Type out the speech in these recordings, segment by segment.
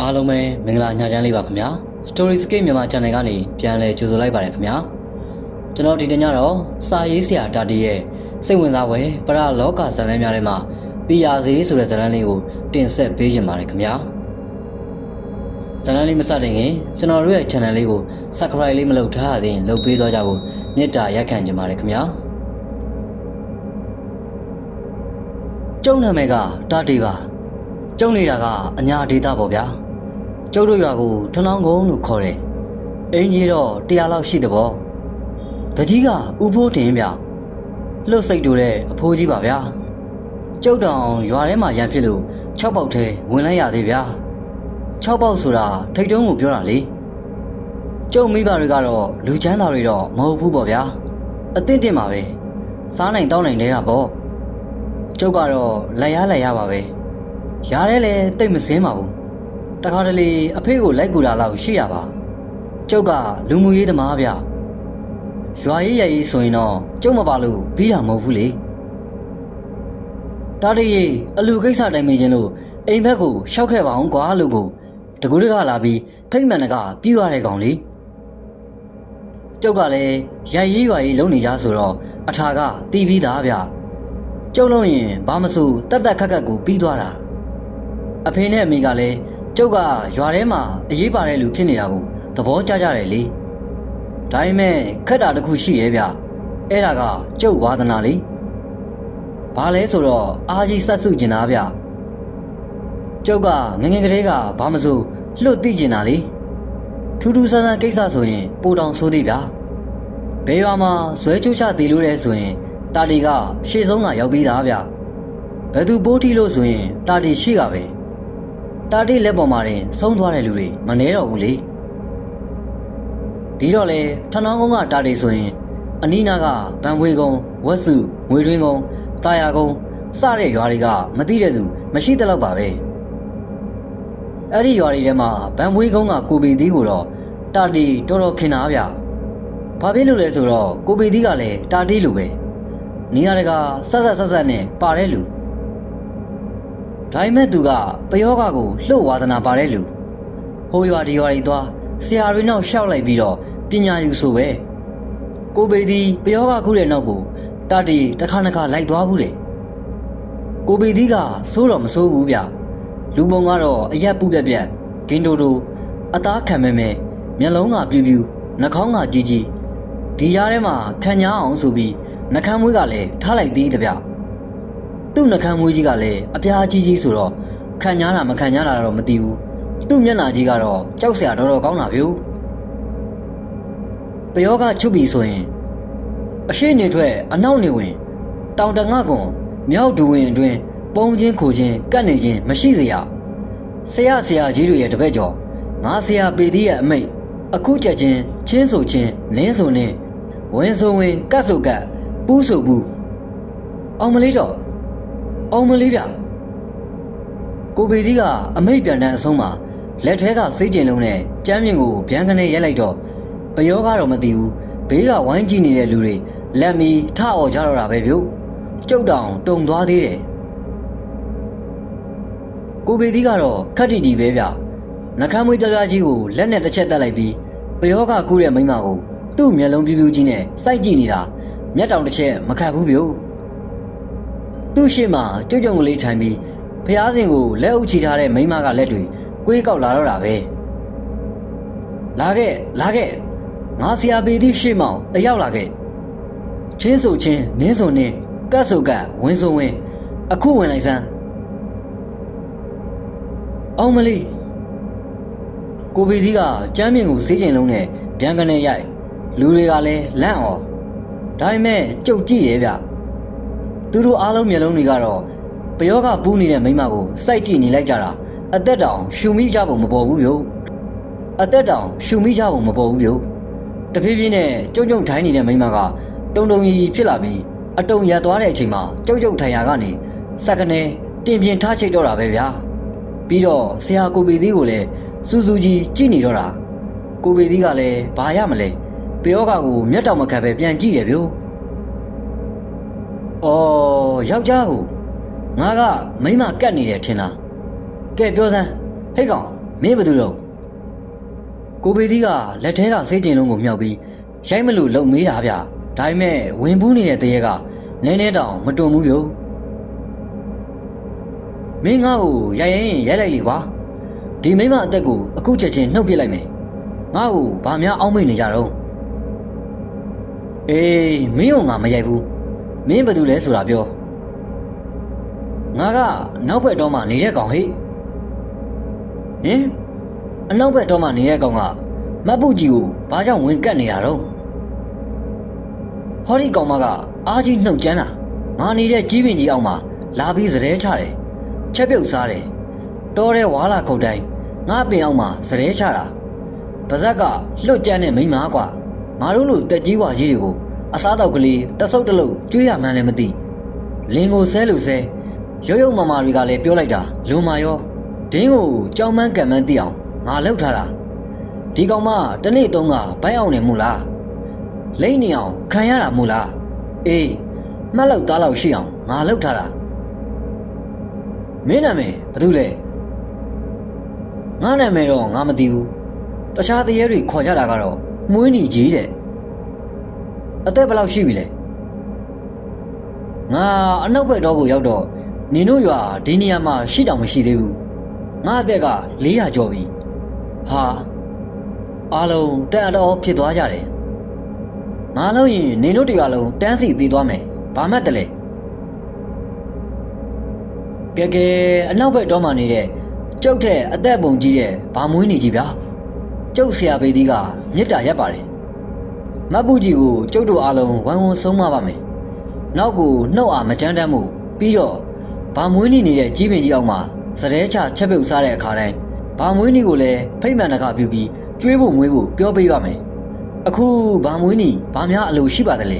အားလုံးပဲမင်္ဂလာညချမ်းလေးပါခင်ဗျာ Storyscape မြန်မာ channel ကနေပြန်လည်ကြိုဆိုလိုက်ပါတယ်ခင်ဗျာကျွန်တော်ဒီတညတော့စာရေးဆရာတာတီရဲ့စိတ်ဝင်စားဖွယ်ပရလောကဇာတ်လမ်းများထဲမှာပြရစေဆိုတဲ့ဇာတ်လမ်းလေးကိုတင်ဆက်ပေးခြင်းပါတယ်ခင်ဗျာဇာတ်လမ်းလေးမစတင်ခင်ကျွန်တော်တို့ရဲ့ channel လေးကို subscribe လေးမလုပ်ထားသေးရင်လုပ်ပေးသွားကြဖို့မေတ္တာရက်ခံခြင်းပါတယ်ခင်ဗျာကျုံနာမည်ကတာတီပါကျုံနေတာကအညာဒေတာပေါ့ဗျာ ကျုပ်တို့ရွာကိုထနောင်းကုန်းလို့ခေါ်တယ်။အင်းကြီးတော့တရားလောက်ရှိတဲ့ပေါ့။တကြီးကဥဖိုးတင်ဗျ။လှုပ်စိတ်တူတဲ့အဖိုးကြီးပါဗျာ။ကျုပ်တောင်ရွာထဲမှာရန်ဖြစ်လို့6ပေါက်ထဲဝင်လိုက်ရသေးဗျာ။6ပေါက်ဆိုတာထိတ်တုံးကိုပြောတာလေ။ကျုပ်မိဘတွေကတော့လူချမ်းသာတွေတော့မဟုတ်ဘူးပေါ့ဗျာ။အသင့်တင်ပါပဲ။စားနိုင်တောင်းနိုင်တဲ့ကပေါ့။ကျုပ်ကတော့လက်ရလက်ရပါပဲ။ရားရဲလဲတိတ်မစင်းပါဘူး။ တခါတလေအဖေကိုလိုက်ကူတာလောက်ရှိရပါကျုပ်ကလူမှုရေးသမားဗျရွာရေးရရေးဆိုရင်တော့ကျုပ်မပါလို့ပြီးတာမဟုတ်ဘူးလေတားတရေအလူကိစ္စတိုင်းမင်းချင်းလို့အိမ်ဘက်ကိုရှောက်ခဲ့ပါအောင်ကွာလို့ကိုတကူတကလာပြီးဖိတ်မှန်တကပြူရတဲ့ကောင်လေကျုပ်ကလည်းရရေးရွာရေးလုံနေကြဆိုတော့အထာကတီးပြီးသားဗျကျုပ်လုံးရင်ဘာမဆိုတက်တက်ခက်ခက်ကိုပြီးသွားတာအဖေနဲ့အမေကလည်း ကျုပ်ကရွာထဲမှာအရေးပါတဲ့လူဖြစ်နေတာကိုသဘောကျကြတယ်လေဒါပေမဲ့ခက်တာတစ်ခုရှိရဲ့ဗျအဲ့ဒါကကျုပ်ဝါသနာလေဘာလဲဆိုတော့အားကြီးဆက်စုကျင်တာဗျကျုပ်ကငယ်ငယ်ကလေးကဘာမစိုးလွတ်သိကျင်တာလေထူးထူးဆန်းဆန်းကိစ္စဆိုရင်ပိုတောင်ဆိုးသေးဗျဘယ်ရွာမှာဇွဲချိုးချသေးလို့လဲဆိုရင်တာတီကရှေ့ဆုံးကရောက်ပြီးသားဗျဘယ်သူပိုးထီလို့ဆိုရင်တာတီရှိကပဲ တာတိလက်ပေါ်မှာတင်ဆုံးသွားတဲ့လူတွေမနှဲတော့ဘူးလေဒီတော့လေထနောင်းကုန်းကတာတိဆိုရင်အနီးနားကဗန်ဝေကုန်းဝက်စုငွေတွင်းကုန်းတာယာကုန်းစတဲ့ရွာတွေကမသိတဲ့သူမရှိတဲ့လောက်ပါပဲအဲ့ဒီရွာတွေထဲမှာဗန်ဝေကုန်းကကိုပီသီးကိုတော့တာတိတော်တော်ခင်တာဗျဘာဖြစ်လို့လဲဆိုတော့ကိုပီသီးကလည်းတာတိလိုပဲနေရာတကာဆက်ဆက်ဆက်ဆက်နဲ့ပါတဲ့လူ ဒါပေမဲ့သူကပယောဂကိုလှုပ်ဝါသနာပါတဲ့လူဟိုရွာဒီရွာတွေသွားဆရာတွေနောက်ရှောက်လိုက်ပြီးတော့ပညာယူဆိုပဲကိုပေဒီပယောဂခုတဲ့နောက်ကိုတတီတစ်ခါတစ်ခါလိုက်သွားဘူးတယ်ကိုပေဒီကစိုးတော့မစိုးဘူးဗျလူပုံကတော့အရက်ပုပြက်ပြက်ဂင်းတိုတိုအသားခံမဲမဲမျက်လုံးကပြူးပြူးနှာခေါင်းကကြီးကြီးဒီရားထဲမှာခံညာအောင်ဆိုပြီးနှာခမ်းမွေးကလည်းထားလိုက်သေးတယ်ဗျ သူ့နှကမ်းမွေးကြီးကလည်းအပြားကြီးကြီးဆိုတော့ခံညားတာမခံညားတာတော့မသိဘူးသူ့မျက်နှာကြီးကတော့ကြောက်စရာတော်တော်ကောင်းတာဗျို့ပယောကချွတ်ပြီဆိုရင်အရှိနေထွက်အနောက်နေဝင် တောင်တငါကွန်မြောက်ဒူဝင်အတွင်းပုံချင်းခိုချင်းကတ်နေချင်းမရှိစေရဆရာဆရာကြီးတွေရဲ့တပည့်ကျော်ငါဆရာပေသေးရဲ့အမိတ်အခုချက်ချင်းချင်းဆိုချင်းလင်းဆိုနေဝင်းဆိုဝင်ကတ်ဆိုကတ်ပူးဆိုပူးအောင်မလေးတော့ အောင်မလေးဗျကိုပေဒီကအမိတ်ပြန်တန်းအဆုံးမှာလက်ထဲကစေးကျင်လုံးနဲ့ကျမ်းမြင့်ကိုဗျမ်းကနေရိုက်လိုက်တော့ပယောကတော့မသိဘူးဘေးကဝိုင်းကြည့်နေတဲ့လူတွေလက်မီထအော်ကြတော့တာပဲဗျို့ကျုပ်တောင်တုံသွားသေးတယ်ကိုပေဒီကတော့ခက်တီတီပဲဗျနှကမ်းမွေးပြပြကြီးကိုလက်နဲ့တစ်ချက်တက်လိုက်ပြီးပယောကကူးတဲ့မိန်းမကိုသူ့မျက်လုံးပြူးပြူးကြီးနဲ့စိုက်ကြည့်နေတာမျက်တောင်တစ်ချက်မခတ်ဘူးဗျို့ သူ့ရှေ့မှာကြုံကြုံကလေးထိုင်ပြီးဖျားစင်ကိုလက်အုပ်ချထားတဲ့မိန်းမကလက်တွေကွေးကောက်လာတော့တာပဲလာခဲ့လာခဲ့ငါဆရာပေသည့်ရှေ့မောင်တယောက်လာခဲ့ချင်းဆိုချင်းနင်းဆိုနင်းကတ်ဆိုကတ်ဝင်းဆိုဝင်းအခုဝင်လိုက်စမ်းအောင်မလေးကိုပေသီးကကျမ်းမြင့်ကိုစေးကျင်လုံးနဲ့ဗျံကနေရိုက်လူတွေကလည်းလန့်အော်ဒါပေမဲ့ကြုတ်ကြည့်ရဲ့ဗျ သူတို့အားလုံးမျက်လုံးတွေကတော့ပယောကပူးနေတဲ့မိန်းမကိုစိုက်ကြည့်နေလိုက်ကြတာအသက်တောင်ရှူမိကြပုံမပေါ်ဘူးဗျို့အသက်တောင်ရှူမိကြပုံမပေါ်ဘူးဗျို့တဖြည်းဖြည်းနဲ့ကြုံကြုံထိုင်းနေတဲ့မိန်းမကတုံတုံကြီးဖြစ်လာပြီးအတုံရသွားတဲ့အချိန်မှာကြုံကြုံထိုင်ရာကနေစက္ကနေတင်ပြင်းထားချိတ်တော့တာပဲဗျာပြီးတော့ဆရာကိုပေသေးကိုလည်းစူးစူးကြီးကြည့်နေတော့တာကိုပေသေးကလည်းဘာရမလဲပယောကကိုမျက်တောင်မခတ်ပဲပြန်ကြည့်တယ်ဗျို့။ အော်ယောက်ျားကိုငါကမိန်းမကတ်နေတယ်ထင်လား။ကဲပြောစမ်းဟဲ့ကောင်မင်းဘယ်သူတော့ကိုဘေသီးကလက်ထဲကစေးကျင်လုံးကိုမြောက်ပြီးရိုက်မလို့လုံမေးတာဗျဒါပေမဲ့ဝင်ဘူးနေတဲ့တရေကနည်းနည်းတောင်မတွန်ဘူးဗျမင်းငါ့ကိုရိုက်ရင်ရိုက်လိုက်လေကွာဒီမိမအသက်ကိုအခုချက်ချင်းနှုတ်ပစ်လိုက်မယ်ငါ့ကိုဘာများအောင်းမိတ်နေကြတော့အေးမင်းကငါမရိုက်ဘူး မင်းဘယ်သူလဲဆိုတာပြောငါကနောက်ဘက်တော့မှနေတဲ့ကောင်ဟိဟင်အနောက်ဘက်တော့မှနေတဲ့ကောင်ကမတ်ပုကြီးကိုဘာကြောင့်ဝင်ကတ်နေတာတော့ဟောဒီကောင်မကအားကြီးနှုတ်ကြမ်းတာငါနေတဲ့ကြီးပင်ကြီးအောက်မှာလာပြီးစတဲ့ချတယ်ချက်ပြုတ်စားတယ်တောတဲ့ဝါလာခုတ်တိုင်းငါပင်အောက်မှာစတဲ့ချတာပါဇက်ကလွတ်ကြမ်းတဲ့မိန်းမကွာငါတို့လိုတက်ကြီးဝါကြီးတွေကို အစားတော့ကလေးတဆုပ်တလုတ်ကျွေးရမှန်းလည်းမသိလင်းကိုဆဲလို့ဆဲရုပ်ရုပ်မာမာတွေကလည်းပြောလိုက်တာလွန်မာရောဒင်းကိုကြောင်မန်းကံမန်းသိအောင်ငါလှုပ်ထားတာဒီကောင်မတနေ့တုန်းကဘိုင်းအောင်နေမှုလားလိမ့်နေအောင်ခံရတာမို့လားအေးမှတ်လောက်သားလောက်ရှိအောင်ငါလှုပ်ထားတာမင်းနာမည်ဘာလို့လဲငါနာမည်တော့ငါမသိဘူးတခြားတရေတွေခေါ်ကြတာကတော့မွေးနီကြီးတဲ့ အသက်ဘယ်လောက်ရှိပြီလဲငါအနောက်ဘက်တော့ကိုရောက်တော့နင်တို့ရွာဒီနေရာမှာရှိတောင်မရှိသေးဘူးငါအသက်က400ကျော်ပြီဟာအားလုံးတက်အတော့ဖြစ်သွားကြတယ်ငါလို့ရင်နင်တို့တရားလုံးတန်းစီသေးသွားမယ်ဘာမှတ်တလဲကဲကဲအနောက်ဘက်တော့မှနေတဲ့ကျုပ်တဲ့အသက်ပုံကြီးတဲ့ဘာမွေးနေကြီးဗျာကျုပ်ဆရာပေသည်ကမေတ္တာရက်ပါတယ် မတ်ပူကြီးကိုကျုပ်တို့အားလုံးဝိုင်းဝန်းဆုံးမပါမယ်နောက်ကိုနှုတ်အားမကြမ်းတမ်းမှုပြီးတော့ဘာမွေးနေနေတဲ့ကြီးပင်ကြီးအောက်မှာစတဲ့ချချက်ပြုတ်စားတဲ့အခါတိုင်းဘာမွေးနေကိုလည်းဖိတ်မှန်တကပြုပြီးကျွေးဖို့မွေးဖို့ပြောပေးပါမယ်အခုဘာမွေးနေဘာများအလိုရှိပါသလဲ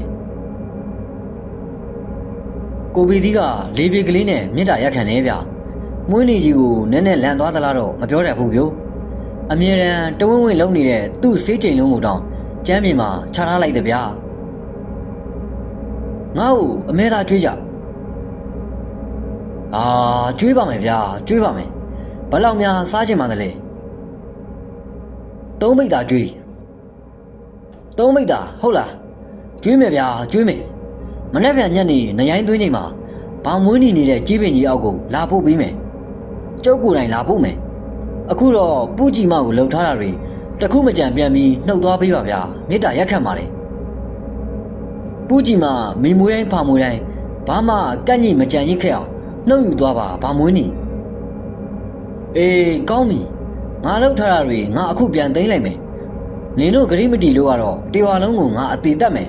ကိုပီသီးကလေးပြေကလေးနဲ့မြစ်တာရက်ခံနေဗျမွေးနေကြီးကိုနည်းနည်းလန်သွားသလားတော့မပြောတတ်ဘူးဗျအမြဲတမ်းတဝင်းဝင်းလုံနေတဲ့သူ့စေးချိန်လုံးကိုတောင် ကျမ်းပြင်မှာခြားထားလိုက်တယ်ဗျာငါ့ကိုအမဲသားကြွေးကြအာကြွေးပါမယ်ဗျာကြွေးပါမယ်ဘယ်လောက်များစားချင်ပါသလဲသုံးမိတ်သာကြွေးသုံးမိတ်သာဟုတ်လားကြွေးမယ်ဗျာကြွေးမယ်မနေ့ပြန်ညက်နေနရိုင်းသွင်းချိန်မှာဘောင်မွေးနေနေတဲ့ကြီးပင်ကြီးအောက်ကိုလာဖို့ပြီးမယ်ကျုပ်ကိုယ်တိုင်လာဖို့မယ်အခုတော့ပူကြီးမကိုလှုပ်ထားတာတွေ တခုမကြံပြန်ပြီးနှုတ်သွားပေးပါဗျာမေတ္တာရက်ခံပါလေပူကြီးမမိမွေးတိုင်းဖာမွေးတိုင်းဘာမှကန့်ညိမကြံရိတ်ခဲ့အောင်နှုတ်ယူသွားပါဘာမွေးနေအေးကောင်းပြီငါလှုပ်ထားတာတွေငါအခုပြန်သိမ်းလိုက်မယ်နင်တို့ဂရိမတီလို့ကတော့တေဝါလုံးကိုငါအသေးတတ်မယ်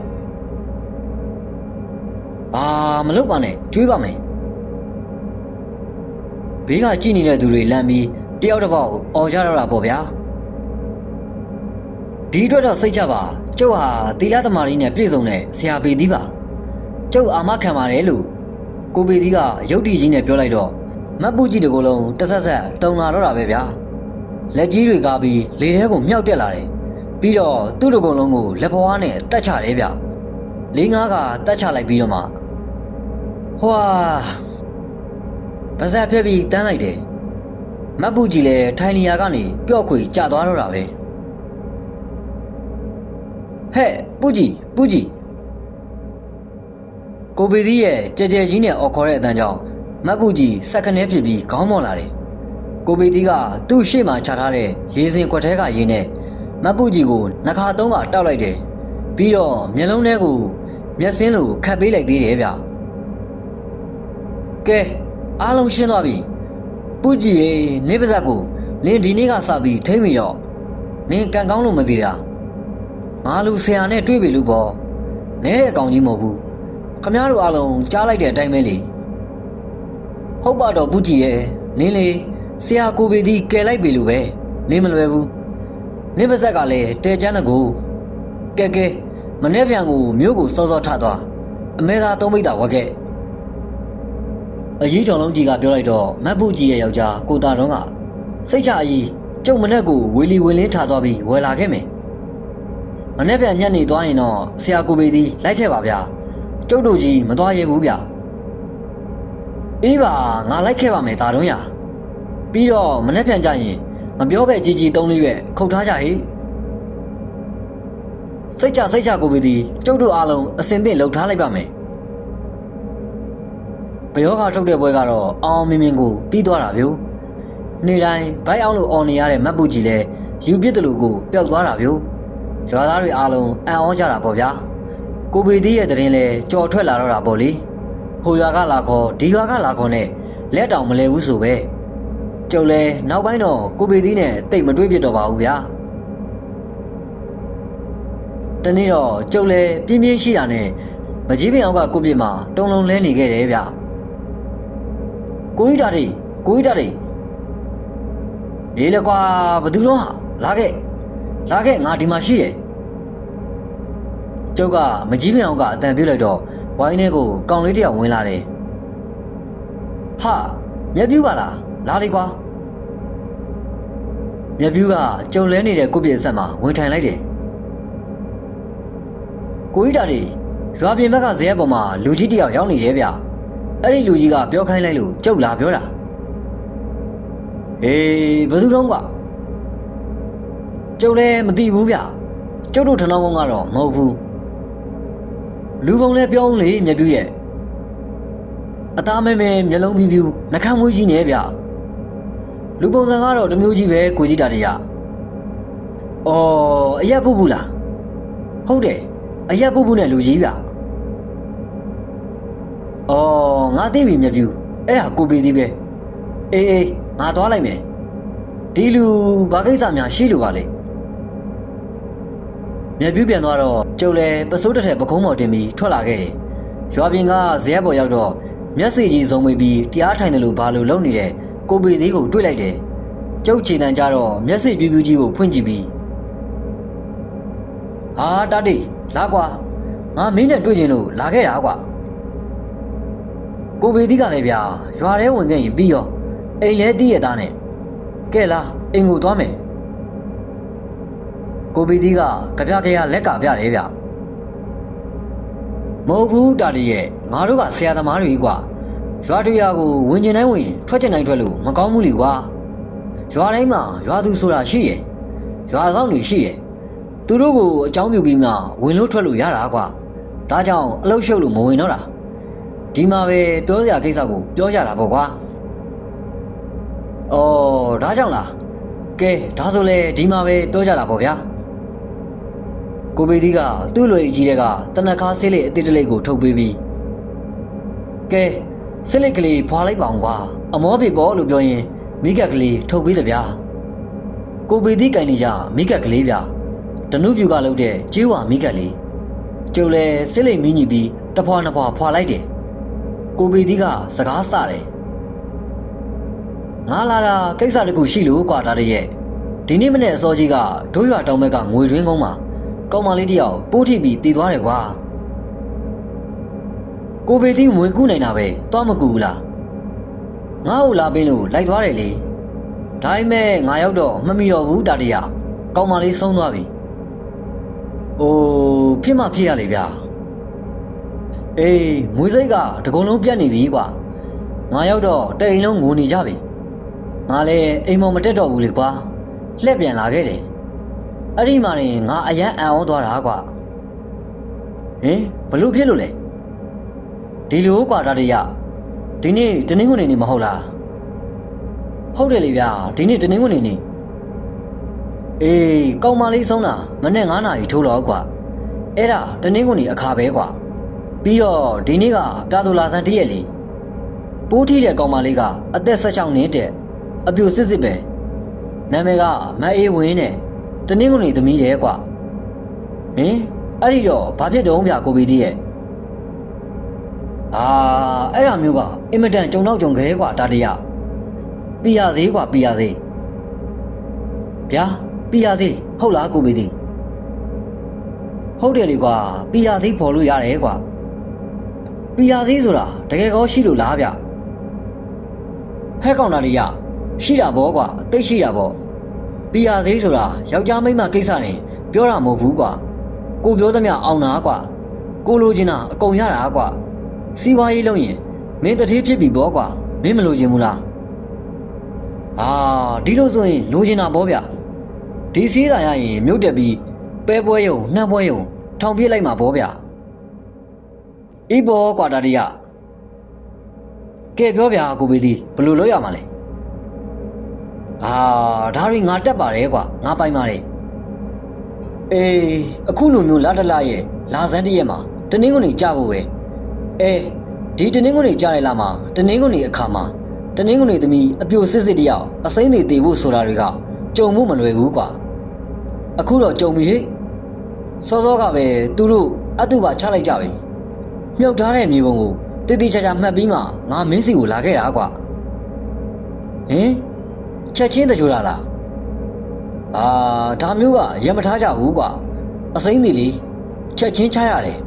အာမလုပ်ပါနဲ့ကျွေးပါမယ်ဘေးကကြည့်နေတဲ့သူတွေလမ်းပြီးတယောက်တစ်ပေါက်អော်ကြတော့တာပေါ့ဗျာ ဒီအတွက်တော့စိတ်ချပါကျုပ်ဟာသီလသမารီနဲ့ပြည့်စုံတဲ့ဆရာပေသီးပါကျုပ်အာမခံပါတယ်လို့ကိုပေသီးကရုတ်တည်ကြီးနဲ့ပြောလိုက်တော့မတ်ပူကြီးတကူလုံးတဆက်ဆက်တုံလာတော့တာပဲဗျာလက်ကြီးတွေကားပြီးလေထဲကိုမြောက်တက်လာတယ်ပြီးတော့သူ့တကူလုံးကိုလက်ဘွားနဲ့တက်ချတယ်ဗျလေးငါးကတက်ချလိုက်ပြီးတော့မှဟွာပါဇက်ဖြက်ပြီးတန်းလိုက်တယ်မတ်ပူကြီးလည်းထိုင်နေရာကနေပျော့ခွေကျသွားတော့တာပဲ ဟဲ့ပူကြီးပူကြီးကိုပေသီးရဲ့ကြဲကြဲကြီးနဲ့အော်ခေါ်တဲ့အတန်းကြောင့်မတ်ပူကြီးစက်ခနဲဖြစ်ပြီးခေါင်းမော်လာတယ်ကိုပေသီးကသူ့ရှေ့မှာခြာထားတဲ့ရေစင်ခွက်ထဲကရေနဲ့မတ်ပူကြီးကိုနှခါသုံးကတောက်လိုက်တယ်ပြီးတော့မျက်လုံးထဲကိုမျက်စင်းလိုခတ်ပေးလိုက်သေးတယ်ဗျကဲအားလုံးရှင်းသွားပြီပူကြီးရေနေပါဇက်ကိုနင်ဒီနေ့ကစပြီးထိမ့်ပြီတော့နင်ကန်ကောင်းလို့မသိတာ ငါလူဆရာနဲ့တွေ့ပြီလို့ပေါ့နဲတဲ့အကောင်ကြီးမဟုတ်ဘူးခမားတို့အားလုံးကြားလိုက်တဲ့အတိုင်းပဲလေဟုတ်ပါတော့ပူကြီးရဲ့နင်းလေဆရာကိုပေသည်ကယ်လိုက်ပြီလို့ပဲနင်းမလွယ်ဘူးနင်းပါဇက်ကလည်းတဲချမ်းတကူကဲကဲမနေ့ပြန်ကိုမြို့ကိုစောစောထသွားအမဲသားသုံးမိတာဝက်ခဲ့အကြီးတော်လုံးကြီးကပြောလိုက်တော့မတ်ပူကြီးရဲ့ယောက်ျားကိုတာတော်ကစိတ်ချအကြီးကျုံမနဲ့ကိုဝေလီဝင်းလင်းထားသွားပြီးဝယ်လာခဲ့မယ် မနေ့ပြန်ညက်နေသွားရင်တော့ဆရာကိုပေသည်လိုက်ခဲ့ပါဗျာကျုပ်တို့ကြီးမသွားရဘူးဗျာအေးပါငါလိုက်ခဲ့ပါမယ်တာတော်ရပြီးတော့မနေ့ပြန်ကြရင်မပြောပဲကြီးကြီးသုံးလေးရွက်ခုတ်ထားကြဟိစိတ်ချစိတ်ချကိုပြီဒီကျုပ်တို့အားလုံးအစင်သင့်လှုပ်ထားလိုက်ပါမယ်ဘယောကထုတ်တဲ့ပွဲကတော့အောင်အောင်မြင်မြင်ကိုပြီးသွားတာဗျို့နေ့တိုင်းဘိုက်အောင်လို့អော်နေရတဲ့မတ်ပူကြီးလဲယူပြစ်တယ်လို့ကိုပျောက်သွားတာဗျို့ ရွာသားတွေအားလုံးအံ့ဩကြတာပေါ့ဗျာကိုပေသေးရဲ့တရင်လဲကြော်ထွက်လာတော့တာပေါ့လေဟိုရွာကလာခေါ်ဒီရွာကလာခေါ်နဲ့လက်တောင်မလဲဘူးဆိုပဲကျုပ်လဲနောက်ပိုင်းတော့ကိုပေသေးနဲ့တိတ်မတွေးပြတော့ပါဘူးဗျာတနေ့တော့ကျုပ်လည်းပြင်းပြင်းရှိတာနဲ့မကြီးပင်အောင်ကကိုပြစ်မှာတုံလုံးလဲနေခဲ့တယ်ဗျကိုကြီးတာတိကိုကြီးတာတိရေးလေကွာဘသူတော့ဟာလာခဲ့ လာခဲ့ငါဒီမှာရှိတယ်ကျုပ်ကမကြီးပင်အောင်ကအတန်ပြုတ်လိုက်တော့ဝိုင်းထဲကိုကောင်လေးတစ်ယောက်ဝင်လာတယ်ဟာမြက်ပြူပါလားလာလေကွာမြက်ပြူကကျုံလဲနေတဲ့ကိုပြစ်အဆက်မှာဝင်ထိုင်လိုက်တယ်ကိုကြီးတာတွေရွာပြင်ဘက်ကဇဲပေါ်မှာလူကြီးတစ်ယောက်ရောက်နေတယ်ဗျအဲ့ဒီလူကြီးကပြောခိုင်းလိုက်လို့ကြုတ်လာပြောတာအေးဘယ်သူတော့က ကျုပ်လည်းမသိဘူးဗျကျုပ်တို့ထဏောင်းကုန်းကတော့မဟုတ်ဘူးလူပုံလည်းပြောင်းလေမြက်ပြူရဲ့အသားမဲမဲမျက်လုံးပြူပြူနှကမ်းမွေးကြီးနေဗျလူပုံစံကတော့တစ်မျိုးကြီးပဲကိုကြီးတာတွေကအော်အရက်ပူပူလားဟုတ်တယ်အရက်ပုပ်ပုနဲ့လူကြီးဗျ။အော်ငါသိပြီမြတ်ပြူအဲ့ဒါကိုပေးသေးပဲ။အေးအေးငါသွားလိုက်မယ်။ဒီလူဘာကိစ္စများရှိလို့ပါလဲ။ မြတ်ပြူပြန်သွားတော့ကျုပ်လည်းပစိုးတစ်ထက်ပခုံးပေါ်တင်ပြီးထွက်လာခဲ့တယ်။ရွာပြင်ကဇရက်ပေါ်ရောက်တော့မျက်စိကြီးစုံမိပြီးတရားထိုင်တယ်လို့ဘာလို့လုံနေတဲ့ကိုပေးသေးကိုတွေ့လိုက်တယ်။ကျုပ်ခြေတန်းကြတော့မျက်စိပြူးပြူးကြီးကိုဖွင့်ကြည့်ပြီးဟာတာတိလာကွာငါမင်းနဲ့တွေ့ချင်လို့လာခဲ့တာကွာကိုဘေသီးကလည်းဗျာရွာထဲဝင်ခဲ့ရင်ပြီးရောအိမ်လဲတီးရသားနဲ့ကဲလားအိမ်ကိုသွားမယ် ကိုဘေသီးကကြပြကြရလက်ကပြတယ်ဗျမဟုတ်ဘူးတာတိရဲ့ငါတို့ကဆရာသမားတွေကွာရွာတွေ့ရကိုဝင်ကျင်တိုင်းဝင်ရင်ထွက်ကျင်တိုင်းထွက်လို့မကောင်းဘူးလीကွာရွာတိုင်းမှာရွာသူဆိုတာရှိရယ်ရွာဆောင်တွေရှိရယ်သူတို့ကိုအကြောင်းပြုပြီးမှဝင်လို့ထွက်လို့ရတာကွာဒါကြောင့်အလုတ်ရှုပ်လို့မဝင်တော့တာဒီမှာပဲပြောစရာကိစ္စကိုပြောကြတာပေါ့ကွာအော်ဒါကြောင့်လားကဲဒါဆိုလေဒီမှာပဲပြောကြတာပေါ့ဗျာ ကိုဘေဒီကသူ့လွယ်ကြီးတဲ့ကတနခါဆေးလေးအတစ်တလိတ်ကိုထုတ်ပေးပြီးကဲဆေးလေးကလေးဖွာလိုက်ပါအောင်ကွာအမောပြေပေါ်လို့ပြောရင်မိကက်ကလေးထုတ်ပေးတယ်ဗျာကိုဘေဒီကင်နေကြမိကက်ကလေးဗျာတနုပြူကလုပ်တဲ့ကျေးဝါမိကက်လေးကျုပ်လဲစစ်လိမ်မင်းကြီးပြီးတဖွာနှစ်ဖွာဖွာလိုက်တယ်ကိုပေသီးကစကားစတယ်ငါလာတာကိစ္စတခုရှိလို့ကွာဒါတည်းရဲ့ဒီနေ့မနေ့အစောကြီးကဒိုးရွာတောင်ဘက်ကငွေတွင်းကုန်းမှာ ကောင်မလေးတယောက်ပိုးထိပြီးတည်သွားတယ်ကွာကိုပေသီးဝင်ကူးနိုင်တာပဲသွားမကူဘူးလားငါ့ကိုလာပင်းလို့လိုက်သွားတယ်လေဒါပေမဲ့ငါရောက်တော့မမီတော့ဘူးတာတရကောင်မလေးဆုံးသွားပြီ။အိုးဖြစ်မှဖြစ်ရလေဗျာ။အေးမွေးစိတ်ကတကုံလုံးပြတ်နေပြီကွာ။ငါရောက်တော့တအိမ်လုံးငိုနေကြပြီ။ငါလည်းအိမ်မောင်မတက်တော့ဘူးလေကွာ။လှက်ပြန်လာခဲ့တယ်။ အဲ့ဒီမှာနေငါအရန်အံ့ဩသွားတာကွာ။ဟင်ဘလို့ဖြစ်လို့လဲ။ဒီလိုကွာဒါတရဒီနေ့တနင်္ဂနွေနေ့မဟုတ်လား။ဟုတ်တယ်လေဗျာဒီနေ့တနင်္ဂနွေနေ့အေးကောင်မလေးဆုံးတာမနေ့9နာရီထိုးတော့ကွာအဲ့ဒါတနင်္ဂနွေအခါပဲကွာပြီးတော့ဒီနေ့ကပြာသူလာဆန်းတည့်ရက်လီပိုးထီးတဲ့ကောင်မလေးကအသက်16နှစ်တဲ့အပြူစစ်စစ်ပဲနာမည်ကမအေးဝင်းနဲ့ တနင်္ဂနွေသမီးတဲ့ကွာဟင်အဲ့ဒီတော့ဘာဖြစ်တုံးဗျကိုပီသေးရဲ့အာအဲ့ဒါမျိုးကအင်မတန်ကြုံတော့ကြုံခဲကွာတာတရပြရသေးကွာပြရသေးဗျာပြရသေးဟုတ်လားကိုပေသည်ဟုတ်တယ်လေကွာပြရသေးပေါ်လို့ရတယ်ကွာပြရသေးဆိုတာတကယ်ကောရှိလို့လားဗျဟဲ့ကောင်တာလေးရရှိတာဗောကွာတိတ်ရှိတာဗော ပြရသေးဆိုတာယောက်ျားမိန်းမကိစ္စနေပြောတာမဟုတ်ဘူးကွာကိုပြောသမျှအောင်နာကွာကိုလိုချင်တာအကုန်ရတာကွာစီးပွားရေးလုပ်ရင်မင်းတတိဖြစ်ပြီဗောကွာမင်းမလိုချင်ဘူးလားအာဒီလိုဆိုရင်လိုချင်တာပေါ့ဗျဒီစည်းတာရရင်မြုပ်တက်ပြီးပဲပွဲယုံနှမ်းပွဲယုံထောင်ပြစ်လိုက်မှာပေါ့ဗျဤဘောကွာတာတရကဲပြောဗျာကိုဘေးဒီဘယ်လိုလုပ်ရမှာလဲ အာဒါရီငါတက်ပါတယ်ကွာငါပိုင်ပါတယ်အေးအခုလိုမျိုးလာတလာရဲ့လာစမ်းတရက်မှာတနင်္ဂနွေကြဖို့ပဲအေးဒီတနင်္ဂနွေကြရလားမှာတနင်္ဂနွေအခါမှာတနင်္ဂနွေသမီးအပြိုစစ်စစ်တယောက်အစိမ့်တွေတည်ဖို့ဆိုတာတွေကကြုံမှုမလွယ်ဘူးကွာအခုတော့ကြုံပြီဟေ့စောစောကပဲသူတို့အတုပါချလိုက်ကြပြီမြုပ်ထားတဲ့မြေပုံကိုတည်တည်ချာချာမှတ်ပြီးမှငါမင်းစီကိုလာခဲ့တာကွာဟင် ချက်ချင်းတကြိုတာလားအာဒါမျိုးကရမထားကြဘူးကွာအစိမ့်တွေလေချက်ချင်းချရတယ်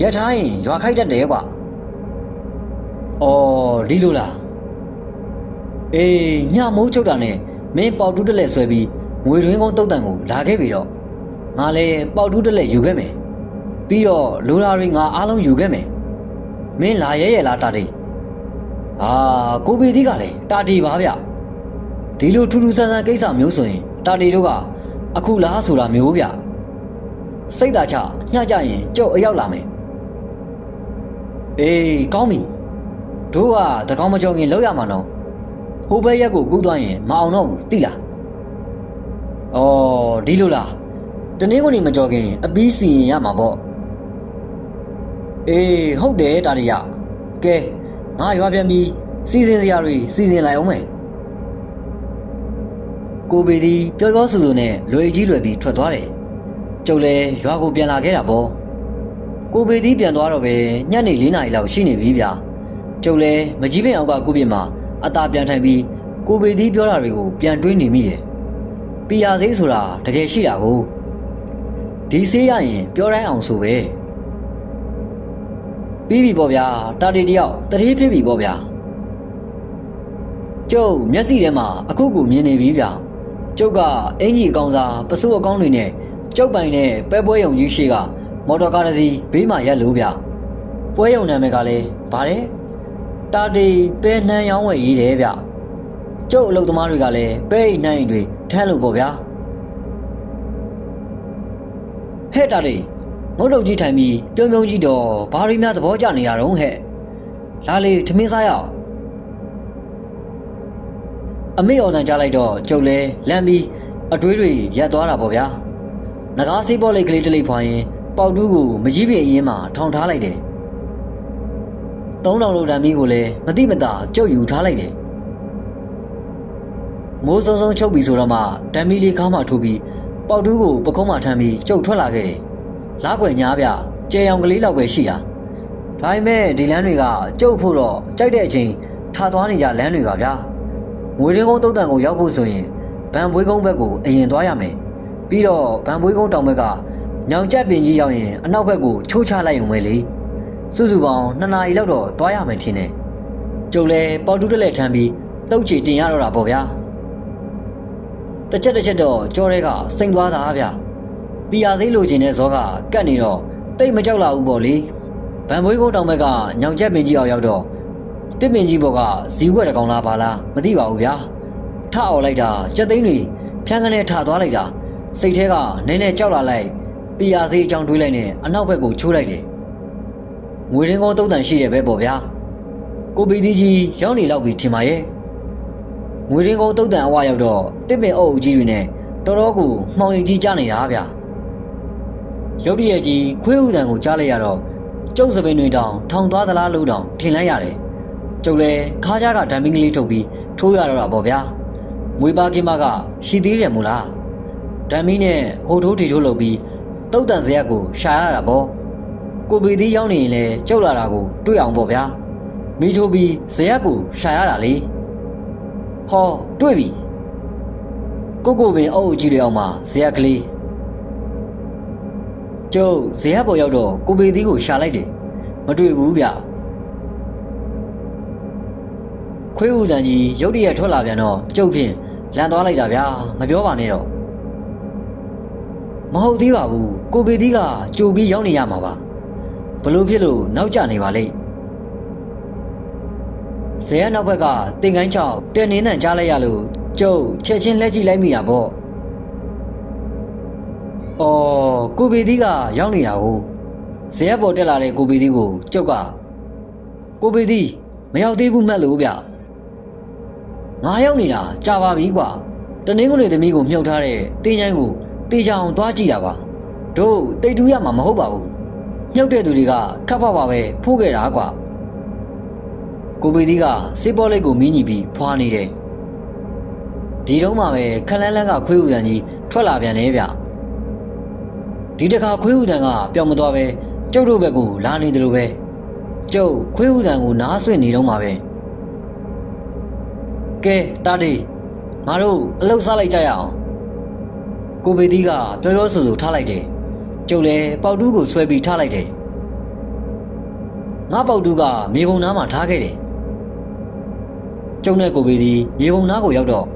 ရထားရင်ရွာခိုက်တတ်တယ်ကွာအော်ဒီလိုလားအေးညမိုးချုပ်တာနဲ့မင်းပေါတူးတက်လက်ဆွဲပြီးငွေတွင်းကုန်းတုတ်တန်ကိုလာခဲ့ပြီတော့ငါလည်းပေါတူးတက်လက်ယူခဲ့မယ်ပြီးတော့လိုရာတွေငါအားလုံးယူခဲ့မယ်မင်းလာရဲရဲလားတာတီအာကိုပေသီးကလည်းတာတီပါဗျ ဒီလိုထူးထူးဆန်းဆန်းကိစ္စမျိုးဆိုရင်တာတီတို့ကအခုလားဆိုတာမျိုးဗျစိတ်သာချညှကြရင်ကြုတ်အရောက်လာမယ်အေးကောင်းပြီတို့ကတကောင်မကြောင်ခင်လောက်ရမှာတော့ဟိုဘက်ရက်ကိုကူးသွားရင်မအောင်တော့ဘူးသိလားအော်ဒီလိုလားတနင်္ဂနွေမကြော်ခင်အပီးစီရင်ရမှာပေါ့အေးဟုတ်တယ်တာရီရကဲငါရွာပြန်ပြီးစီစဉ်စရာတွေစီစဉ်လိုက်အောင်မယ် ကိုပေဒီပျော်ပျော်ဆူဆူနဲ့လွယ်ကြီးလွယ်ပြီးထွက်သွားတယ်ကျုပ်လည်းရွာကိုပြန်လာခဲ့တာပေါ့ကိုပေဒီပြန်သွားတော့ပဲညနေ၄နာရီလောက်ရှိနေပြီဗျာကျုပ်လည်းမကြီးပင်အောင်ကကုပြစ်မှာအသာပြန်ထိုင်ပြီးကိုပေဒီပြောတာတွေကိုပြန်တွေးနေမိတယ်ပီယာစိဆိုတာတကယ်ရှိတာကိုဒီဆေးရရင်ပြောတိုင်းအောင်ဆိုပဲပြီးပြီပေါ့ဗျာတာတီတယောက်တတိဖြစ်ပြီပေါ့ဗျာကျုပ်မျက်စိထဲမှာအခုကူမြင်နေပြီဗျာ ကျုပ်ကအင်ကြီးအကောင်စားပစိုးအကောင်တွေနဲ့ကျုပ်ပိုင်နဲ့ပဲပွဲယုံကြီးရှိကမော်တော်ကားတစ်စီးဘေးမှာရက်လို့ဗျာပွဲယုံနာမည်ကလည်းဗါတယ်တာတီပဲနှမ်းရောင်းဝယ်ရေးတယ်ဗျကျုပ်အလုပ်သမားတွေကလည်းပဲအိတ်နှမ်းအိမ်တွေထမ်းလို့ပေါ့ဗျာဟဲ့တာတီငုတ်တုတ်ကြီးထိုင်ပြီးပြုံးပြုံးကြီးတော့ဘာရီများသဘောကျနေတာတော့ဟဲ့လာလေထမင်းစားရအောင် အမေအော်တန်ကြားလိုက်တော့ကျုပ်လဲလမ်းပြီးအတွေးတွေရက်သွားတာပေါ့ဗျာငကားစေးပေါ်လိတ်ကလေးတစ်လိပ်ဖွာရင်ပေါက်တူးကိုမကြီးပြင်းအရင်မှာထောင်ထားလိုက်တယ်သုံးတောင်လိုတန်မီကိုလည်းမတိမတာကျုပ်ယူထားလိုက်တယ်မိုးစုံစုံချုပ်ပြီဆိုတော့မှတံမီလေးကားမှထိုးပြီးပေါက်တူးကိုပကုံးမှထမ်းပြီးကျုပ်ထွက်လာခဲ့တယ်လားကွယ်ညားဗျကျဲရောင်ကလေးလောက်ပဲရှိတာဒါပေမဲ့ဒီလမ်းတွေကကျုပ်ဖို့တော့ကြိုက်တဲ့အချိန်ထားသွားနေကြလမ်းတွေပါဗျာ ငွေရင်းကုန်းတုတ်တန်ကိုရောက်ဖို့ဆိုရင်ဗန်ပွေးကုန်းဘက်ကိုအရင်သွားရမယ်ပြီးတော့ဗန်ပွေးကုန်းတောင်ဘက်ကညောင်ကျက်ပင်ကြီးရောက်ရင်အနောက်ဘက်ကိုချိုးချလိုက်ရုံပဲလေစုစုပေါင်း2နာရီလောက်တော့သွားရမယ်ထင်တယ်ကျုပ်လည်းပေါတူးတက်လက်ထမ်းပြီးတုတ်ချီတင်ရတော့တာပေါ့ဗျာတစ်ချက်တစ်ချက်တော့ကြောရဲကစိန်သွားတာဗျာပီယာစိလိုချင်တဲ့ဇောကကတ်နေတော့တိတ်မကြောက်လာဘူးပေါ့လေဗန်ဘွေးကုန်းတောင်ဘက်ကညောင်ချက်ပင်ကြီးအောင်ရောက်တော့ တစ်ပင်ကြီးဘောကဇီဝက်တကောင်လားပါလားမသိပါဘူးဗျာထအော်လိုက်တာစက်သိန်းတွေဖြန်းကနေထသွားလိုက်တာစိတ်ထဲကနည်းနည်းကြောက်လာလိုက်ပီယာစိအကြောင်းတွေးလိုက်နဲ့အနောက်ဘက်ကိုချိုးလိုက်တယ်ငွေရင်းကောတုတ်တန်ရှိတယ်ပဲပေါ့ဗျာကိုပီသီးကြီးရောက်နေလောက်ပြီထင်ပါရဲ့ငွေရင်းကောတုတ်တန်အဝရောက်တော့တစ်ပင်အုပ်ကြီးတွေနဲ့တော်တော်ကိုမှောင်ရိပ်ကြီးကျနေတာဗျာရုတ်တရက်ကြီးခွေးဥတန်ကိုကြားလိုက်ရတော့ကျုပ်စပင်တွေတောင်ထောင်သွားသလားလို့တောင်ထင်လိုက်ရတယ် ကျုပ်လည်းခါးကြားကဓာမင်းကလေးထုတ်ပြီးထိုးရတော့တာပေါ့ဗျာငွေပါကင်းမကရှိသေးတယ်မို့လားဓာမင်းနဲ့ဟိုထိုးထီထိုးလုပ်ပြီးတုတ်တန်စရက်ကိုရှာရတာပေါ့ကိုပီသီးရောက်နေရင်လည်းကျုပ်လာတာကိုတွေ့အောင်ပေါ့ဗျာမိထိုးပြီးဇရက်ကိုရှာရတာလေဟောတွေ့ပြီကိုကိုပင်အုပ်အုပ်ကြီးတွေအောင်မှာဇရက်ကလေးကျုပ်ဇရက်ပေါ်ရောက်တော့ကိုပေသီးကိုရှာလိုက်တယ်မတွေ့ဘူးဗျ ခွေးဦးတန်ကြီးရုတ်တရက်ထွက်လာပြန်တော့ကျုပ်ဖြင့်လန်သွားလိုက်တာဗျာမပြောပါနဲ့တော့မဟုတ်သေးပါဘူးကိုပေသီးကကြိုပြီးရောက်နေရမှာပါဘလို့ဖြစ်လို့နောက်ကျနေပါလိမ့်ဇေယျနောက်ဘက်ကတင်ကိုင်းချောင်းတဲနေနဲ့ကြားလိုက်ရလို့ကျုပ်ချက်ချင်းလှည့်ကြည့်လိုက်မိတာပေါ့။အော်ကိုပေသီးကရောက်နေတာကိုဇေယျပေါ်တက်လာတဲ့ကိုပေသီးကိုကျုပ်ကကိုပေသီးမရောက်သေးဘူးမှတ်လို့ဗျ။ ငါရောက်နေတာကြာပါပြီကွာ။တနင်္ဂနွေသမီးကိုမြှုပ်ထားတဲ့တင်းချိုင်းကိုတေချာအောင်သွားကြည့်တာပါ။တို့တိတ်တူးရမှာမဟုတ်ပါဘူး။မြှုပ်တဲ့သူတွေကခပ်ပါပါပဲဖိုးခဲ့တာကွာ။ကိုပေသီးကစေးပေါ်လိတ်ကိုမင်းညီပြီးဖွာနေတယ်။ဒီတော့မှပဲခလန်းလန်းကခွေးဥတန်ကြီးထွက်လာပြန်တယ်ဗျ။ဒီတခါခွေးဥတန်ကပျောက်မသွားပဲကျုပ်တို့ဘက်ကိုလာနေတယ်လို့ပဲ။ကျုပ်ခွေးဥတန်ကိုနားဆွင့်နေတော့မှပဲ။ ကဲတားဒီငါတို့အလုတ်စားလိုက်ကြရအောင်။ကိုပေသီးကပြောပြောဆိုဆိုထားလိုက်တယ်။ကျုပ်လည်းပေါက်တူးကိုဆွဲပြီးထားလိုက်တယ်။ငါပေါက်တူးကမြေပုံနားမှာထားခဲ့တယ်။ကျုံနဲ့ကိုပေသည်မြေပုံနားကိုရောက်တော့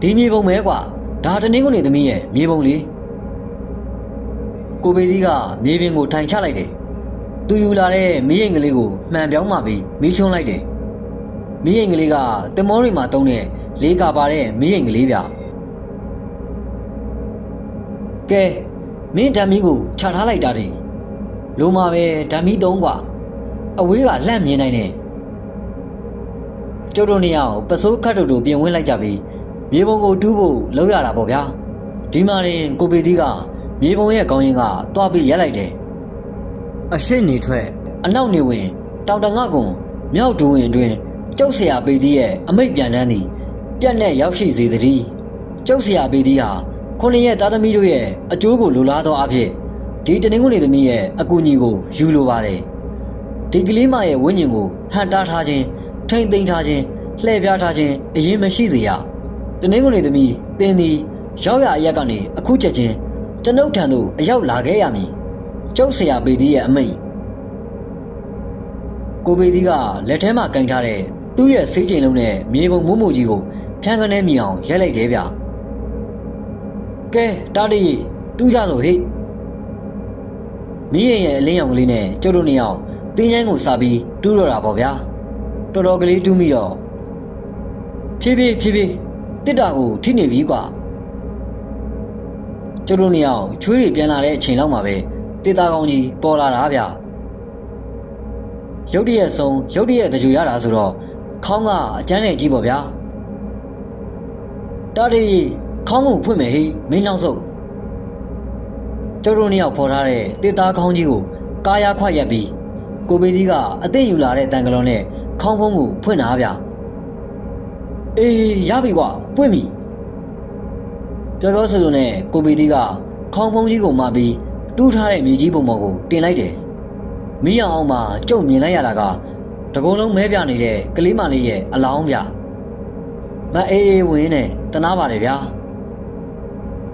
ဒီမြေပုံပဲကွာဒါတနင်းကုန်နေသမီးရဲ့မြေပုံလေးကိုပေသည်ကမြေပြင်ကိုထိုင်ချလိုက်တယ်။သူယူလာတဲ့မီးရင်ကလေးကိုမှန်ပြောင်းမှပြီးမီးချုံလိုက်တယ်။ မီးရင်ကလေးကတင်မောတွေမှာတုံးတဲ့လေးကပါတဲ့မီးရင်ကလေးဗျ။ကဲမင်းဓာမီကိုခြာထားလိုက်တာဒီလိုမှာပဲဓာမီသုံးကွာအဝေးကလှမ်းမြင်နိုင်တယ်ကျုပ်တို့နှစ်ယောက်ပစိုးခတ်တူတူပြင်ဝင်လိုက်ကြပြီးမြေပုံကိုတူးဖို့လောက်ရတာပေါ့ဗျာဒီမှာရင်ကိုပေသီးကမြေပုံရဲ့ကောင်းရင်ကတွားပြီးရက်လိုက်တယ်အရှိတ်နေထွက်အနောက်နေဝင်တောင်တငါကွန်မြောက်ဒူဝင်အတွင်း ကျုပ်ဆရာပေသီးရဲ့အမိတ်ပြန်တန်းသည်ပြက်နဲ့ရောက်ရှိစေသည်ကျုပ်ဆရာပေသီးဟာခုနှစ်ရဲ့သားသမီးတို့ရဲ့အကျိုးကိုလိုလားသောအဖြစ်ဒီတနင်္ဂနွေသမီးရဲ့အကူအညီကိုယူလိုပါတယ်ဒီကလေးမရဲ့ဝိညာဉ်ကိုဟန်တားထားခြင်းထိမ့်သိမ်းထားခြင်းလှည့်ပြားထားခြင်းအရင်မရှိစေရတနင်္ဂနွေသမီးတင်းသည်ရောက်ရအရက်ကနေအခုချက်ချင်းကျွန်ုပ်ထံသို့အရောက်လာခဲ့ရမည်ကျုပ်ဆရာပေသီးရဲ့အမိန့် ကိုပေသီးကလက်ထဲမှာကင်ထားတဲ့သူ့ရဲ့ဆေးကျင်လုံးနဲ့မြေပုံမိုးမိုကြီးကိုဖြန်းကနေမြင်အောင်ရက်လိုက်တယ်ဗျကဲတားတရီတူးကြဆိုဟိမီးရင်ရဲ့အလင်းရောင်ကလေးနဲ့ကျုပ်တို့နှစ်ယောက်တင်းချိုင်းကိုစားပြီးတူးတော့တာပေါ့ဗျာတော်တော်ကလေးတူးမိတော့ဖြည်းဖြည်းဖြည်းဖြည်းတစ်တာကိုထိနေပြီကွာကျုပ်တို့နှစ်ယောက်ချွေးတွေပြန်လာတဲ့အချိန်လောက်မှာပဲတစ်တာကောင်းကြီးပေါ်လာတာဗျ ရုတ်တရက်ဆုံးရုတ်တရက်တကြွရတာဆိုတော့ခေါင်းကအကျန်းနဲ့ကြီးပေါ့ဗျာတာရီခေါင်းကိုဖွင့်မယ်ဟေးမင်းလောင်းစုပ်ကျုပ်တို့နှစ်ယောက်ဖော်ထားတဲ့တစ်သားခေါင်းကြီးကိုကာယာခွက်ရက်ပြီးကိုဘေးကြီးကအသိယူလာတဲ့တန်ကလွန်နဲ့ခေါင်းဖုံးကိုဖွင့်တာဗျအေးရပြီကွာပွင့်ပြီပြောပြောဆိုဆိုနဲ့ကိုဘေးကြီးကခေါင်းဖုံးကြီးကိုမှပြီးတူးထားတဲ့မြေကြီးပုံပေါ်ကိုတင်လိုက်တယ် မီးအောင်အောင်မှာကြုံမြင်လိုက်ရတာကတကုံလုံးမဲပြနေတဲ့ကလေးမလေးရဲ့အလောင်းဗျမအေးအေးဝင်းနဲ့တနာပါတယ်ဗျာ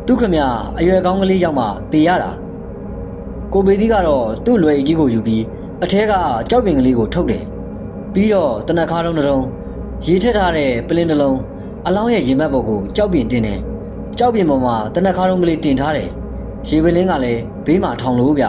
သူခမအရွယ်ကောင်းကလေးရောက်မှတည်ရတာကိုဘေးကြီးကတော့သူ့လွယ်ကြီးကိုယူပြီးအထက်ကကြောက်ပင်ကလေးကိုထုတ်တယ်ပြီးတော့တနက်ခါတုံးတစ်လုံးရေထက်ထားတဲ့ပလင်းတစ်လုံးအလောင်းရဲ့ရင်ဘတ်ပေါ်ကိုကြောက်ပင်တင်တယ်ကြောက်ပင်ပေါ်မှာတနက်ခါတုံးကလေးတင်ထားတယ်ရေပလင်းကလည်းဘေးမှာထောင်လို့ဗျ